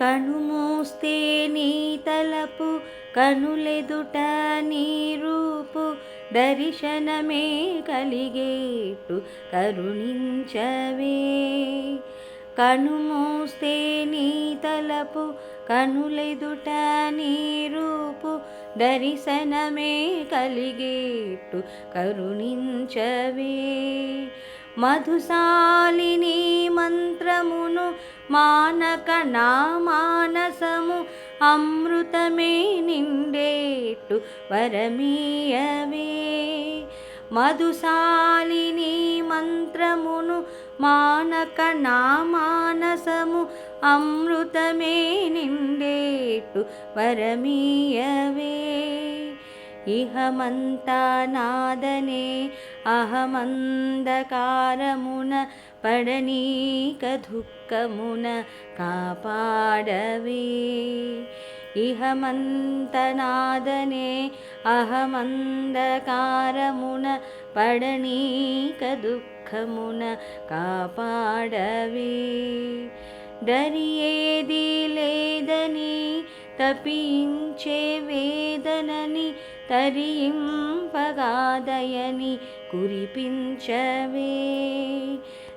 కనుమూస్తే నీ తలపు కనులెదుట నీ రూపు. దర్శనమే కలిగేట్టు కరుణించవే. కనుమూస్తే నీ తలపు కనులెదుట నీ రూపు. దర్శనమే కలిగేట్టు కరుణించవే. మధుశాలిని మంత్రమును మానక నా మానసము అమృతమే నిండేట్టు వరమీయవే. మధుశాలిని మంత్రమును మానక నా మానసము అమృతమే నిండేట్టు వరమీయవే. ఇహమంతా నాదనే అహమందకారమున పడనీక దుఃఖమున కాపాడవే. ఇహమంతనాదనే అహమందకారమున పడనీక దుఃఖమున కాపాడవే. దరియేదిల తపించే వేదనని తరింపగాదయని కురిపించవే.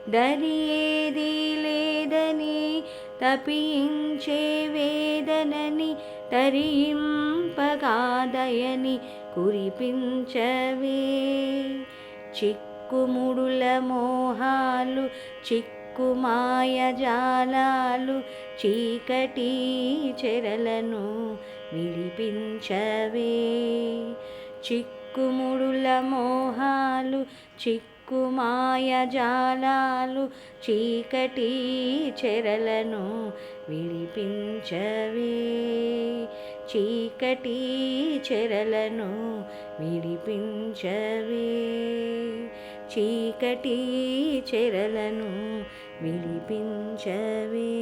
దరియేది లేదని తపించే వేదనని తరింపగాదయని కురిపించవే. చిక్కుముడుల మోహాలు చిక్కు మాయజాలాలు చీకటి చెరలను విడిపించవే. చిక్కుముడుల మోహాలు చిక్కు చీకటి చెరలను విడిపించవే. చీకటి చెరలను విడిపించవే. చీకటి చెరలను విడిపించవే.